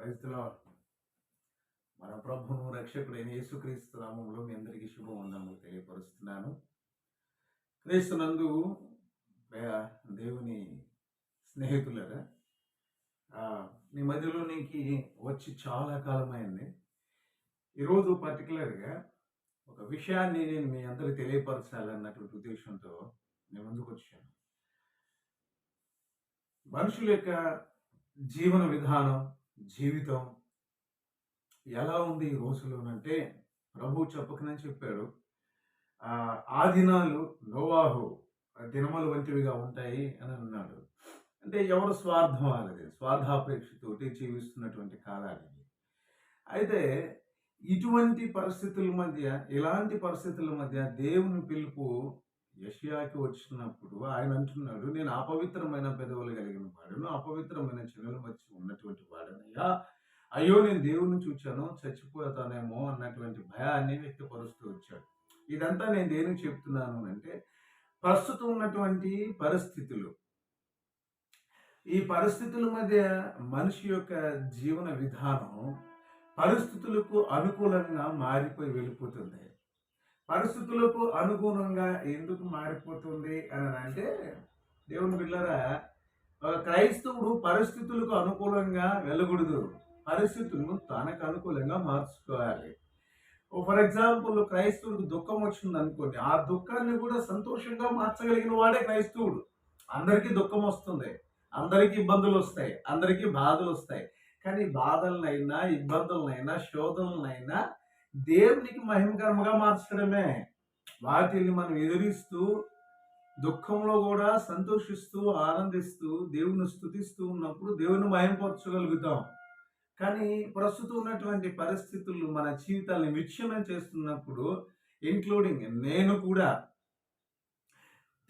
క్రైస్తులో మన ప్రభువును రక్షకుడైన యేసుక్రీస్తు నామంలో మీ అందరికీ శుభవందనములు తెలియపరుస్తున్నాను. క్రీస్తునందు దేవుని స్నేహితులరా నీ మధ్యలో మధ్యలోనికి వచ్చి చాలా కాలమైంది. ఈరోజు పర్టికులర్గా ఒక విషయాన్ని నేను మీ అందరికి తెలియపరచాలన్నటువంటి ఉద్దేశంతో నేను ముందుకు వచ్చాను. మనుషుల యొక్క జీవన విధానం జీవితం ఎలా ఉంది ఈ రోజులోనంటే ప్రభు చెప్పకనని చెప్పాడు. ఆ దినాలు నోవాహు దినములు వంటివిగా ఉంటాయి అని అన్నాడు. అంటే ఎవరు స్వార్థం వాళ్ళది? స్వార్థాపేక్షతోటి జీవిస్తున్నటువంటి కాలాలని అయితే ఇటువంటి పరిస్థితుల మధ్య ఇలాంటి పరిస్థితుల మధ్య దేవుని పిలుపు యషియాకి వచ్చినప్పుడు ఆయన అంటున్నాడు నేను అపవిత్రమైన పెదవులు కలిగిన వాడును అపవిత్రమైన చెవులు మధ్య ఉన్నటువంటి వాడనయ్యా. అయ్యో నేను దేవుని చూచాను చచ్చిపోతానేమో అన్నటువంటి భయాన్ని వ్యక్తపరుస్తూ వచ్చాడు. ఇదంతా నేను దేనికి చెప్తున్నాను అంటే ప్రస్తుతం ఉన్నటువంటి పరిస్థితులు. ఈ పరిస్థితుల మధ్య మనిషి యొక్క జీవన విధానం పరిస్థితులకు అనుకూలంగా మారిపోయి వెళ్ళిపోతుంది. పరిస్థితులకు అనుగుణంగా ఎందుకు మారిపోతుంది అని అంటే దేవుని బిడ్డరా క్రైస్తవుడు పరిస్థితులకు అనుకూలంగా వెళ్ళకూడదు. పరిస్థితులను తనకు అనుకూలంగా మార్చుకోవాలి. ఫర్ ఎగ్జాంపుల్ క్రైస్తవుడికి దుఃఖం వచ్చింది అనుకోండి. ఆ దుఃఖాన్ని కూడా సంతోషంగా మార్చగలిగిన వాడే క్రైస్తవుడు. అందరికీ దుఃఖం వస్తుంది. అందరికీ ఇబ్బందులు వస్తాయి. అందరికీ బాధలు వస్తాయి. కానీ బాధలనైనా ఇబ్బందులనైనా శోధనలనైనా దేవునికి మహిమకరంగా మార్చడమే. వాటిని మనం ఎదురిస్తూ దుఃఖంలో కూడా సంతోషిస్తూ ఆనందిస్తూ దేవుని స్థుతిస్తూ ఉన్నప్పుడు దేవుని మహిమపరచగలుగుతాం. కానీ ప్రస్తుతం ఉన్నటువంటి పరిస్థితులు మన జీవితాలను విచ్ఛిన్నం చేస్తున్నప్పుడు ఇంక్లూడింగ్ నేను కూడా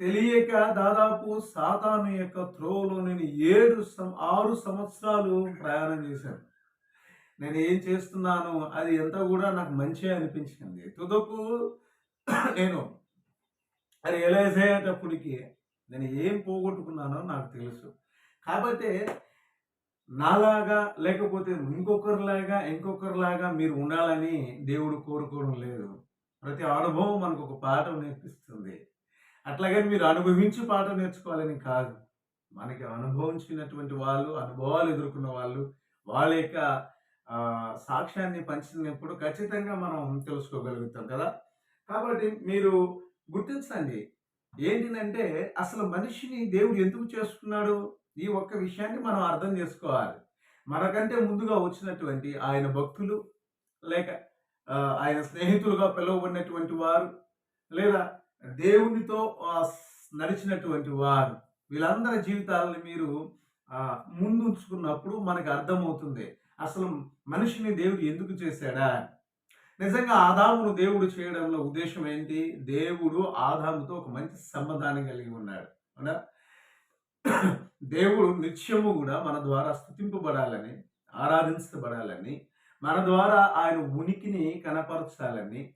తెలియక దాదాపు సాతాను యొక్క త్రోలో నేను ఏడు సం ఆరు సంవత్సరాలు ప్రయాణం చేశాను. నేను ఏం చేస్తున్నాను? అది ఎంత కూడా నాకు మంచిగా అనిపించింది. తుదకు నేను రియలైజ్ అయ్యేటప్పటికి నేను ఏం పోగొట్టుకున్నానో నాకు తెలుసు. కాబట్టి నాలాగా లేకపోతే ఇంకొకరిలాగా ఇంకొకరిలాగా మీరు ఉండాలని దేవుడు కోరుకోవడం లేదు. ప్రతి అనుభవం మనకు ఒక పాఠం నేర్పిస్తుంది. అట్లాగే మీరు అనుభవించి పాఠం నేర్చుకోవాలని కాదు. మనకి అనుభవించినటువంటి వాళ్ళు అనుభవాలు ఎదుర్కొన్న వాళ్ళు వాళ్ళ యొక్క సాక్ష్యాన్ని పంచినప్పుడు ఖచ్చితంగా మనం తెలుసుకోగలుగుతాం కదా? కాబట్టి మీరు గుర్తించండి. ఏంటిదంటే అసలు మనిషిని దేవుడు ఎందుకు చేసుకున్నాడు ఈ ఒక్క విషయాన్ని మనం అర్థం చేసుకోవాలి. మనకంటే ముందుగా వచ్చినటువంటి ఆయన భక్తులు లేక ఆయన స్నేహితులుగా పిలువబడినటువంటి వారు లేదా దేవునితో నడిచినటువంటి వారు వీళ్ళందరి జీవితాలని మీరు ముందుంచుకున్నప్పుడు మనకు అర్థమవుతుంది. అసలు మనిషిని దేవుడు ఎందుకు చేశాడా? నిజంగా ఆదామును దేవుడు చేయడంలో ఉద్దేశం ఏంటి? దేవుడు ఆదాముతో ఒక మంచి సంబంధాన్ని కలిగి ఉన్నాడు. అవునా? దేవుడు నిత్యము కూడా మన ద్వారా స్థుతింపబడాలని ఆరాధించబడాలని మన ద్వారా ఆయన ఉనికిని కనపరచాలని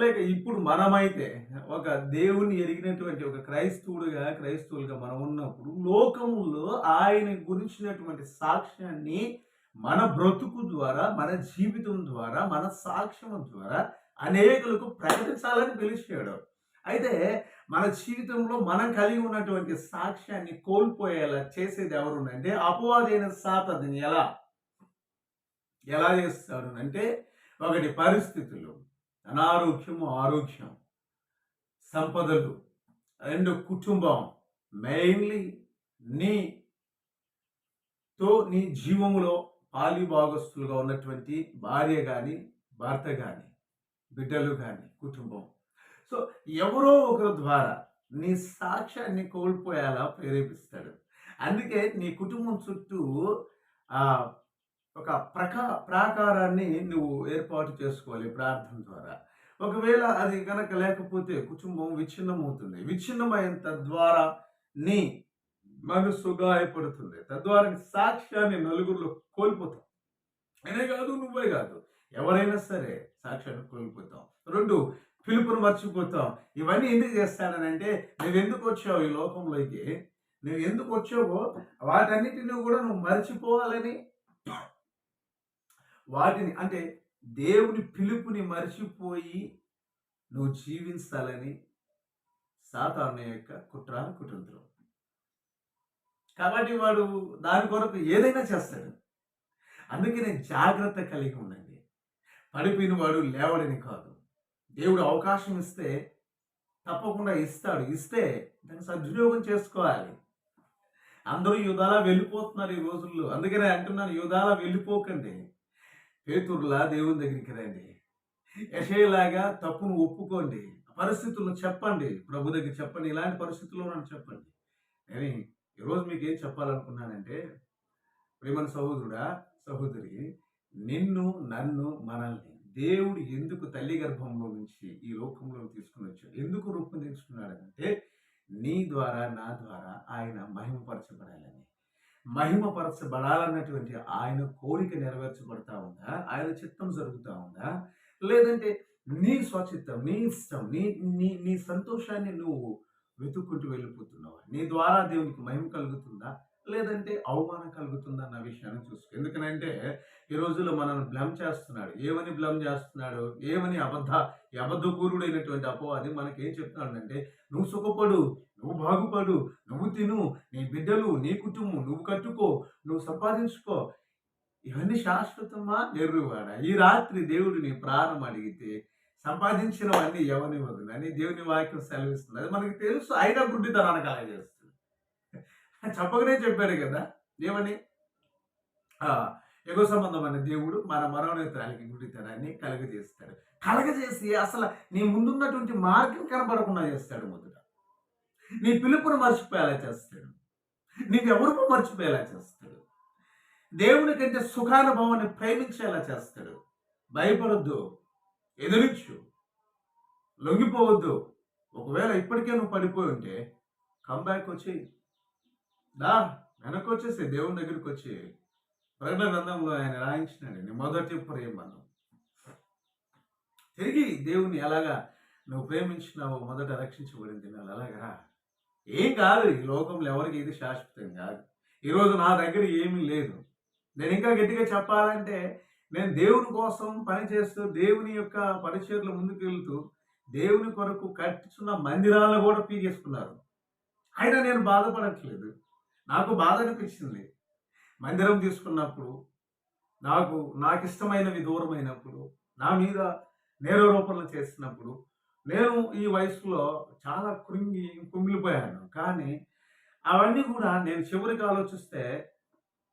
లేక ఇప్పుడు మనమైతే ఒక దేవుని ఎరిగినటువంటి ఒక క్రైస్తవుడుగా క్రైస్తవులుగా మనం ఉన్నప్పుడు లోకములో ఆయన గురించినటువంటి సాక్ష్యాన్ని మన బ్రతుకు ద్వారా మన జీవితం ద్వారా మన సాక్ష్యం ద్వారా అనేకులకు ప్రకటించాలని పిలిచాడు. అయితే మన జీవితంలో మనం కలిగి ఉన్నటువంటి సాక్ష్యాన్ని కోల్పోయేలా చేసేది ఎవరునంటే అపవాదైన సాతని ఎలా? ఎలా చేస్తాడు అంటే ఒకటి పరిస్థితులు అనారోగ్యము ఆరోగ్యం సంపదలు రెండు కుటుంబం మెయిన్లీ నీతో నీ జీవములో పాలి భాగస్తులుగా ఉన్నటువంటి భార్య కానీ భర్త కానీ బిడ్డలు కానీ కుటుంబం. సో ఎవరో ఒకరి ద్వారా నీ సాక్ష్యాన్ని కోల్పోయేలా ప్రేరేపిస్తాడు. అందుకే నీ కుటుంబం చుట్టూ ఒక ప్రకా ప్రాకారాన్ని నువ్వు ఏర్పాటు చేసుకోవాలి ప్రార్థన ద్వారా. ఒకవేళ అది కనుక లేకపోతే కుటుంబం విచ్ఛిన్నమవుతుంది. విచ్ఛిన్నమైన తద్వారా నీ మనసు గాయపడుతుంది. తద్వారా సాక్ష్యాన్ని నలుగురిలో కోల్పోతాం. అనే కాదు నువ్వే కాదు. ఎవరైనా సరే సాక్ష్యాన్ని కోల్పోతాం. రెండు పిలుపును మర్చిపోతాం. ఇవన్నీ ఎందుకు చేస్తానంటే నువ్వు ఎందుకు వచ్చావు ఈ లోకంలోకి? నువ్వు ఎందుకు వచ్చావో? వాటన్నిటిని కూడా నువ్వు మర్చిపోవాలని. వాటిని అంటే దేవుని పిలుపుని మర్చిపోయి నువ్వు జీవించాలని సాతాను యొక్క కుట్ర కుటుంబం కాబట్టి వాడు దాని కొరకు ఏదైనా చేస్తాడు. అందుకనే జాగ్రత్త కలిగి ఉండండి. పడిపోయిన వాడు లేవడని కాదు. దేవుడు అవకాశం ఇస్తే తప్పకుండా ఇస్తాడు. ఇస్తే దాన్ని సద్వినియోగం చేసుకోవాలి. అందరూ యుధాలా వెళ్ళిపోతున్నారు ఈ రోజుల్లో. అందుకనే అంటున్నాను యుధాలా వెళ్ళిపోకండి. పేతురులా దేవుని దగ్గరికి రండి. యశయ్యలాగా తప్పును ఒప్పుకోండి. పరిస్థితులను చెప్పండి. ప్రభు దగ్గర చెప్పండి. ఇలాంటి పరిస్థితుల్లో నన్ను చెప్పండి. అని ఈరోజు మీకు ఏం చెప్పాలనుకున్నానంటే ప్రేమల సహోదరుడా సహోదరి నిన్ను నన్ను మనల్ని దేవుడు ఎందుకు తల్లి గర్భంలో నుంచి ఈ లోకంలో తీసుకుని వచ్చాడు? ఎందుకు రూపొందించుకున్నాడంటే నీ ద్వారా నా ద్వారా ఆయన మహిమపరచబడాలని. మహిమపరచబడాలన్నటువంటి ఆయన కోరిక నెరవేర్చబడతా ఉందా? ఆయన చిత్తం జరుగుతూ ఉందా? లేదంటే నీ స్వచిత్తం నీ ఇష్టం నీ నీ నీ సంతోషాన్ని నువ్వు వెతుక్కుంటూ వెళ్ళిపోతున్నావా? నీ ద్వారా దేవునికి మహిమ కలుగుతుందా? లేదంటే అవమానం కలుగుతుందా అన్న విషయాన్ని చూసుకో. ఎందుకనంటే ఈ రోజుల్లో మనల్ని బ్లమ్ చేస్తున్నాడు. ఏమని బ్లమ్ చేస్తున్నాడు? ఏమని అబద్ధ ఈ అబద్ధపూర్వుడైనటువంటి అపవాది మనకి ఏం చెప్తున్నాడంటే నువ్వు సుఖపడు నువ్వు బాగుపడు నువ్వు తిను నీ బిడ్డలు నీ కుటుంబం నువ్వు కట్టుకో నువ్వు సంపాదించుకో. ఇవన్నీ శాశ్వతమా? నెర్రువాడ? ఈ రాత్రి దేవుడిని ప్రారంభం ప్రాణం అడిగితే సంపాదించినవన్నీ వదిలి? అని దేవుని వాక్యం సెలవిస్తుంది. అది మనకి తెలుసు అయినా గుడ్డితనానికి అలా చేస్తుంది చెప్పకనే చెప్పాడు కదా. ఏమని? ఆ, ఎగో సంబంధమైన దేవుడు మన మనోనేత్రాలకి గుడితనాన్ని కలగజేస్తాడు. కలగజేసి అసలు నీ ముందున్నటువంటి మార్గం కనబడకుండా చేస్తాడు మొదట. నీ పిలుపును మర్చిపోయేలా చేస్తాడు. నీవెవరికో మర్చిపోయేలా చేస్తాడు. దేవుని కంటే సుఖానుభవాన్ని ప్రేమించేలా చేస్తాడు. భయపడొద్దు. ఎదిరించు లొంగిపోవద్దు. ఒకవేళ ఇప్పటికే నువ్వు పడిపోయి ఉంటే కంబ్యాక్ వచ్చి దా వెనక్కి వచ్చేసి దేవుని దగ్గరికి వచ్చి ప్రకటన గ్రంథంలో ఆయన రాయించినాడు మొదటి ప్రేమను. తిరిగి దేవుని ఎలాగా నువ్వు ప్రేమించినావో మొదట రక్షించబడింది నేను అలాగా? ఏం కాదు ఈ లోకంలో ఎవరికి ఇది శాశ్వతం కాదు. ఈరోజు నా దగ్గర ఏమీ లేదు. నేను ఇంకా గట్టిగా చెప్పాలంటే నేను దేవుని కోసం పనిచేస్తూ దేవుని యొక్క పరిచయలు ముందుకు వెళ్తూ దేవుని కొరకు కట్టుచున్న మందిరాలను కూడా పీకేసుకున్నారు. అయినా నేను బాధపడట్లేదు. నాకు బాధ అనిపించింది. మందిరం తీసుకున్నప్పుడు నాకు నాకు ఇష్టమైనవి దూరమైనప్పుడు నా మీద నేరారోపణలు చేసినప్పుడు నేను ఈ వయసులో చాలా కృంగి కుమిలిపోయాను కానీ అవన్నీ కూడా నేను చివరికి ఆలోచిస్తే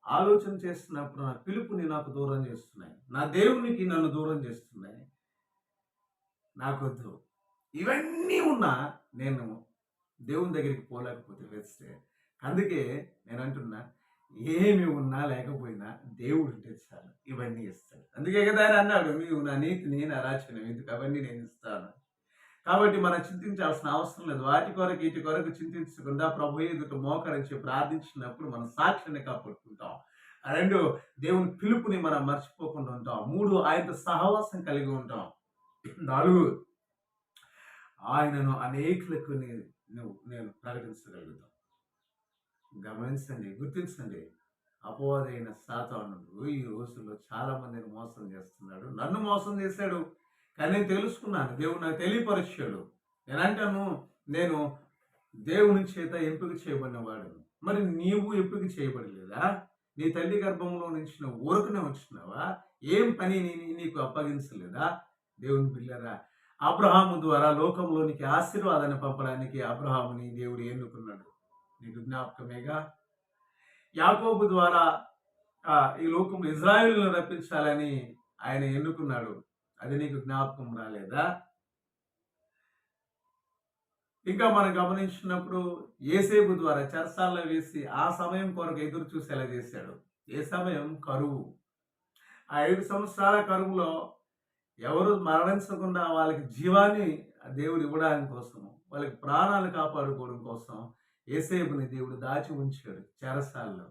ఆలోచన చేస్తున్నప్పుడు నా పిలుపుని నాకు దూరం చేస్తున్నాయి. నా దేవునికి నన్ను దూరం చేస్తున్నాయి. నాకొద్దు. ఇవన్నీ ఉన్నా నేను దేవుని దగ్గరికి పోలేకపోతే వేస్తే అందుకే నేను అంటున్నా ఏమి ఉన్నా లేకపోయినా దేవుడు ఉంటే చాలు. ఇవన్నీ ఇస్తాడు. అందుకే కదా ఆయన అన్నాడు నీవు నా నీతిని నా రాజ్యం ఎందుకు అవన్నీ నేను ఇస్తాను? కాబట్టి మనం చింతించాల్సిన అవసరం లేదు. వాటి కొరకు వీటి కొరకు చింతించకుండా ప్రభు ఎదుట మోకరించి ప్రార్థించినప్పుడు మనం సాక్షిని కాపాడుకుంటాం. రెండు దేవుని పిలుపుని మనం మర్చిపోకుండా ఉంటాం. మూడు ఆయనతో సహవాసం కలిగి ఉంటాం. నాలుగు ఆయనను అనేకులకు నే- నువ్వు నేను ప్రకటించగలుగుతాం. గమనించండి గుర్తించండి. అపవాదైన సాతానుడు ఈ రోజుల్లో చాలా మందిని మోసం చేస్తున్నాడు. నన్ను మోసం చేశాడు. కానీ నేను తెలుసుకున్నాను. దేవుడు నాకు తెలియపరిచాడు. నేను నేను దేవుని చేత ఎంపిక చేయబడిన వాడు మరి నీవు ఎంపిక చేయబడలేదా? నీ తల్లి గర్భంలో నుంచి నువ్వు వచ్చినావా? ఏం పని నీకు అప్పగించలేదా? దేవుని పిల్లరా అబ్రహాము ద్వారా లోకంలోనికి ఆశీర్వాదాన్ని పంపడానికి అబ్రహాముని దేవుడు ఎన్నుకున్నాడు. నీకు జ్ఞాపకమేగా? యాకోబు ద్వారా ఈ లోకంలో ఇజ్రాయిల్ను రప్పించాలని ఆయన ఎన్నుకున్నాడు. అది నీకు జ్ఞాపకం రాలేదా? ఇంకా మనం గమనించినప్పుడు ఏసేపు ద్వారా చెరసాల్లో వేసి ఆ సమయం కొరకు ఎదురు చూసేలా చేశాడు. ఏ సమయం? కరువు. ఆ ఐదు సంవత్సరాల కరువులో ఎవరు మరణించకుండా వాళ్ళకి జీవాన్ని దేవుడు ఇవ్వడానికి కోసం వాళ్ళకి ప్రాణాలు కాపాడుకోవడం కోసం ఏసేపుని దేవుడు దాచి ఉంచాడు చెరసాల్లో.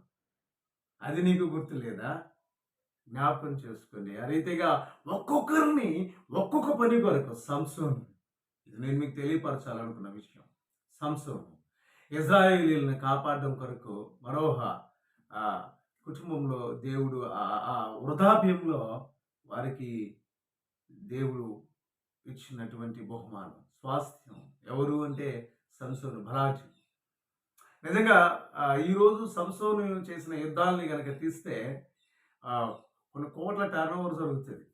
అది నీకు గుర్తు లేదా జ్ఞాపకం చేసుకోండి ఆ రీతిగా ఒక్కొక్కరిని ఒక్కొక్క పని కొరకు సంసోన్. ఇది నేను మీకు తెలియపరచాలనుకున్న విషయం. సంసోన్. ఇజ్రాయేలీలను కాపాడడం కొరకు మరోహ కుటుంబంలో దేవుడు ఆ వృధాప్యంలో వారికి దేవుడు ఇచ్చినటువంటి బహుమానం. స్వాస్థ్యం. ఎవరు అంటే సంసోను బలాజు నిజంగా ఈరోజు సంసోను చేసిన యుద్ధాలని కనుక తీస్తే కొన్ని కోట్ల టర్న్ ఓవర్ జరుగుతుంది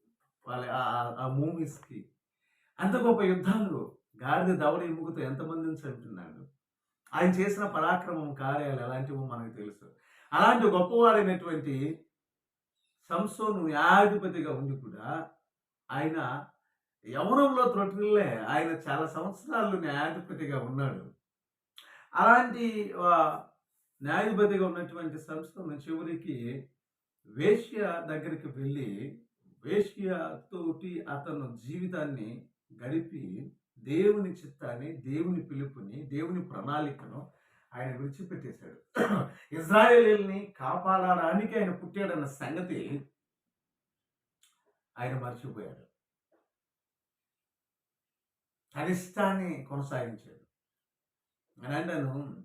వాళ్ళ ఆ- ఆ- మూవీస్కి అంత గొప్ప యుద్ధాలు గాడిద దవడ ఎముకతో ఎంతమందిని చంపినాడు. ఆయన చేసిన పరాక్రమం కార్యాలు ఎలాంటివో మనకు తెలుసు. అలాంటి గొప్పవాడైనటువంటి సంసోను న్యాయాధిపతిగా ఉండి కూడా ఆయన యవనంలో త్రొట్టిల్లే. ఆయన చాలా సంవత్సరాలు న్యాయాధిపతిగా ఉన్నాడు. అలాంటి న్యాయాధిపతిగా ఉన్నటువంటి సంస్థను చివరికి వేశ్య దగ్గరికి వెళ్ళి వేష్యతోటి అతను జీవితాన్ని గడిపి దేవుని చిత్తాన్ని దేవుని పిలుపుని దేవుని ప్రణాళికను ఆయన విడిచిపెట్టేశాడు. ఇజ్రాయేలీల్ని కాపాడడానికి ఆయన పుట్టాడన్న సంగతి ఆయన మర్చిపోయాడు. తనిష్టాన్ని కొనసాగించాడు. అని అంటాను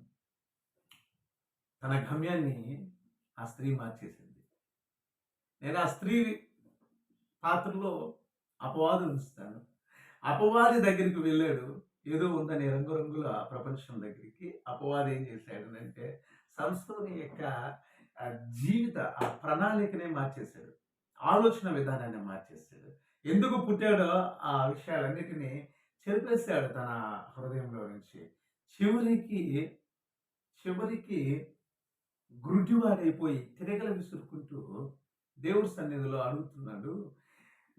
తన గమ్యాన్ని ఆ స్త్రీ మార్చేసింది. నేను ఆ స్త్రీ పాత్రలో అపవాదం ఉంచుతాను అపవాది దగ్గరికి వెళ్ళాడు. ఏదో ఉందని రంగురంగుల ప్రపంచం దగ్గరికి అపవాది ఏం చేశాడు అంటే సంస్థని యొక్క జీవిత ఆ ప్రణాళికనే మార్చేశాడు. ఆలోచన విధానాన్ని మార్చేశాడు. ఎందుకు పుట్టాడో ఆ విషయాలన్నిటినీ చెరిపేశాడు తన హృదయంలో నుంచి. చివరికి చివరికి గురుడివాడైపోయి తిరగల విసురుకుంటూ దేవుడి సన్నిధిలో అడుగుతున్నాడు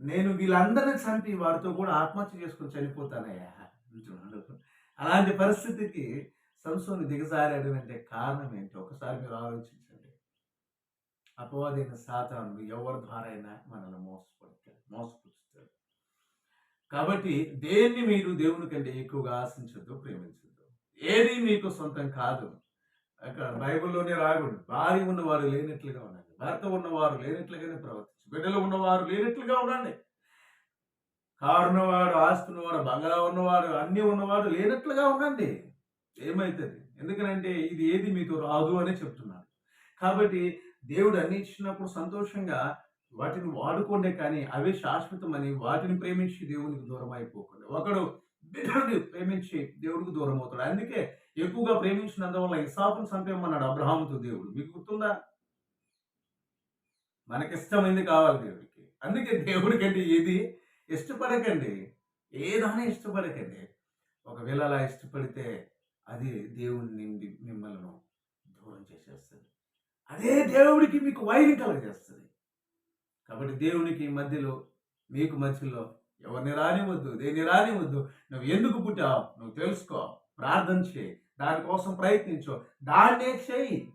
నేను వీళ్ళందరినీ చంపి వారితో కూడా ఆత్మహత్య చేసుకుని చనిపోతానయ్యా. అంటున్నాడు. అలాంటి పరిస్థితికి సంసోని దిగజారాడు అంటే కారణం ఏంటి ఒకసారి మీరు ఆలోచించండి. అపవాదైన సాతాను ఎవరి ద్వారా అయినా మనల్ని మోసపడతాడు మోసపుచ్చుతాడు కాబట్టి దేన్ని మీరు దేవుని కంటే ఎక్కువగా ఆశించద్దు ప్రేమించద్దు. ఏది మీకు సొంతం కాదు. అక్కడ బైబిల్లోనే రాయబడి భార్య ఉన్నవారు లేనట్లుగా ఉండండి. భర్త ఉన్నవారు లేనట్లుగానే ప్రవర్తించి. బిడ్డలు ఉన్నవారు లేనట్లుగా ఉండండి. కారు ఉన్నవాడు ఆస్తి ఉన్నవాడు బంగాళా ఉన్నవాడు అన్నీ ఉన్నవాడు లేనట్లుగా ఉండండి. ఏమవుతుంది ఎందుకనంటే ఇది ఏది మీతో రాదు అని చెప్తున్నాడు కాబట్టి దేవుడు అన్ని ఇచ్చినప్పుడు సంతోషంగా వాటిని వాడుకోండే కానీ అవే శాశ్వతమని వాటిని ప్రేమించి దేవునికి దూరం అయిపోకుండా ఒకడు బిడ్డని ప్రేమించి దేవుడికి దూరం అవుతాడు అందుకే ఎక్కువగా ప్రేమించినందువల్ల ఇసాపును చంపేమన్నాడు అబ్రహాముతో దేవుడు. మీకు గుర్తుందా? మనకిష్టమైంది కావాలి దేవుడికి. అందుకే దేవుడి కంటే ఏది ఇష్టపడకండి. ఏదైనా ఇష్టపడకండి. ఒకవేళ అలా ఇష్టపడితే అది దేవుని నుండి మిమ్మల్ని దూరం చేసేస్తుంది. అదే దేవుడికి మీకు వైరం కలగజేస్తుంది. కాబట్టి దేవునికి మధ్యలో మీకు మధ్యలో ఎవరిని రానివద్దు దేన్ని రానివద్దు నువ్వు ఎందుకు పుట్టావు? నువ్వు తెలుసుకో ప్రార్థన చేయి దానికోసం ప్రయత్నించు దాన్నే చేయి.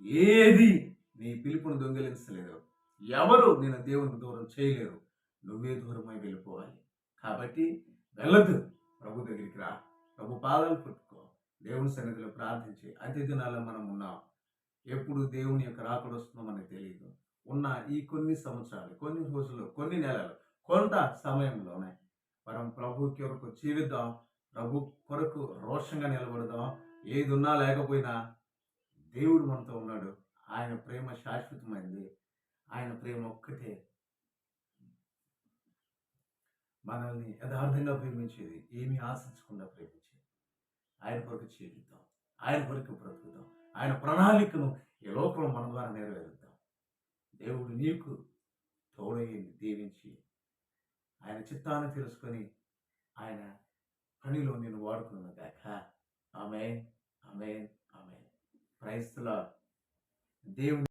ఏది నీ పిలుపును దొంగిలించలేదు. ఎవరు నేను దేవునికి దూరం చేయలేరు. నువ్వే దూరమై వెళ్ళిపోవాలి. కాబట్టి వెళ్ళదు ప్రభు దగ్గరికి రా. ప్రభు పాదాలు పట్టుకో. దేవుని సన్నిధిలో ప్రార్థించి అతి దినాల్లో మనం ఉన్నాం. ఎప్పుడు దేవుని యొక్క రాకడొస్తుందో మనకు తెలియదు ఉన్న ఈ కొన్ని సంవత్సరాలు కొన్ని రోజులు కొన్ని నెలలు కొంత సమయంలోనే మనం ప్రభు కొరకు జీవిద్దాం ప్రభు కొరకు రోషంగా నిలబడదాం. ఏది ఉన్నా లేకపోయినా దేవుడు మనతో ఉన్నాడు. ఆయన ప్రేమ శాశ్వతమైంది. ఆయన ప్రేమ ఒక్కటే. మనల్ని యథార్థంగా ప్రేమించేది ఏమీ ఆశించకుండా ప్రేమించేది. ఆయన కొరకు జీవిద్దాం. ఆయన కొరకు బ్రతుకుదాం. ఆయన ప్రణాళికను ఈ లోకంలో మన ద్వారా నెరవేరుద్దాం. దేవుడు నీకు తోడయ్యింది దీవించి ఆయన చిత్తాన్ని తెలుసుకొని ఆయన పనిలో నేను వాడుకున్న గాక. ఆమె ఆమె ఆమె క్రైస్తుల దేవుని